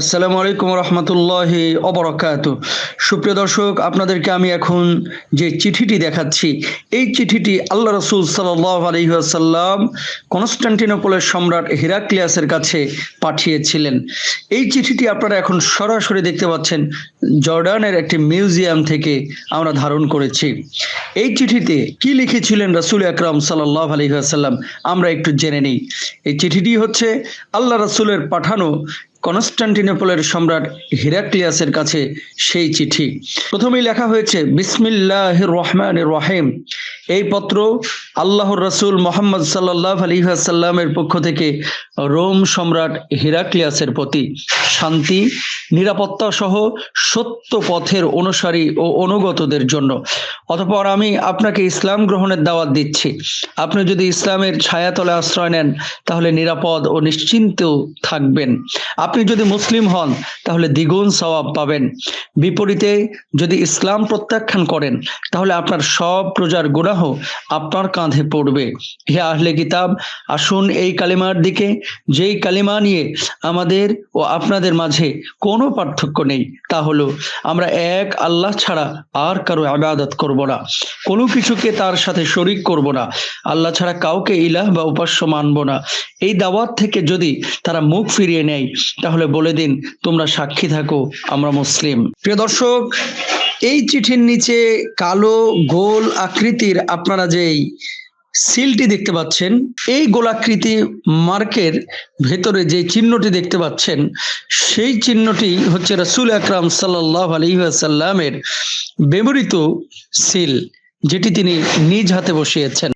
আসসালামু আলাইকুম রহমতুল্লাহ অবরাকাত। সুপ্রিয় দর্শক, আপনাদেরকে আমি এখন যে চিঠিটি দেখাচ্ছি, এই চিঠিটি আল্লাহ রসুল সাল্লাহ আলহিহাসাল্লাম কনস্টান্টিনোপলের সম্রাট হিরাক্লিয়াসের কাছে পাঠিয়েছিলেন। এই চিঠিটি আপনারা এখন সরাসরি দেখতে পাচ্ছেন, জর্ডানের একটি মিউজিয়াম থেকে আমরা ধারণ করেছি। এই চিঠিতে কি লিখেছিলেন রসুল আকরাম সাল্লাহ আলহিহাসাল্লাম আমরা একটু জেনে নিই। এই চিঠিটি হচ্ছে, আল্লাহ রসুলের পাঠানো কনস্টান্টিনোপলের সম্রাট হিরাক্লিয়াসের কাছে সেই চিঠি। প্রথমেই লেখা হয়েছে বিসমিল্লাহ রহমান রহিম। এই পত্র আল্লাহর রসুল মোহাম্মদ সাল্লাহ আলিহাসাল্লামের পক্ষ থেকে রোম সম্রাট হিরাক্লিয়াসের প্রতি। শান্তি নিরাপত্তা সহ সত্য পথের অনুসারী ও অনুগতদের জন্য। অতপর আমি আপনাকে ইসলাম গ্রহণের দাওয়াত দিচ্ছি। আপনি যদি ইসলামের ছায়াতলে আশ্রয় নেন, তাহলে নিরাপদ ও নিশ্চিন্ত থাকবেন। আপনি যদি মুসলিম হন, তাহলে দ্বিগুণ সওয়াব পাবেন। বিপরীতে যদি ইসলাম প্রত্যাখ্যান করেন, তাহলে আপনার সব প্রজার গুনাহ আপনার কাঁধে পড়বে। হে আহলে কিতাব, আসুন এই কালিমার দিকে। যেই কালিমা নিয়ে আমাদের ও আপনাদের মাঝে কোনো পার্থক্য নেই, তা হলো, আমরা এক আল্লাহ ছাড়া আর কারও আবাদত করব না। কোনো কিছুকে তার সাথে শরিক করব না। আল্লাহ ছাড়া কাউকে ইলাহ বা উপাস্য মানব না। এই দাওয়াত থেকে যদি তারা মুখ ফিরিয়ে নেয়, তাহলে বলে দিন, তোমরা সাক্ষী থাকো, আমরা মুসলিম। প্রিয় দর্শক, এই চিঠির নিচে কালো গোল আকৃতির আপনারা যেই সিলটি দেখতে পাচ্ছেন। এই গোলাকৃতি মার্কের ভেতরে যে চিহ্নটি দেখতে পাচ্ছেন, সেই চিহ্নটি হচ্ছে রাসুল আকরাম সাল্লাহ আলহিহাসাল্লামের ব্যবহৃত সিল, যেটি তিনি নিজ হাতে বসিয়েছেন।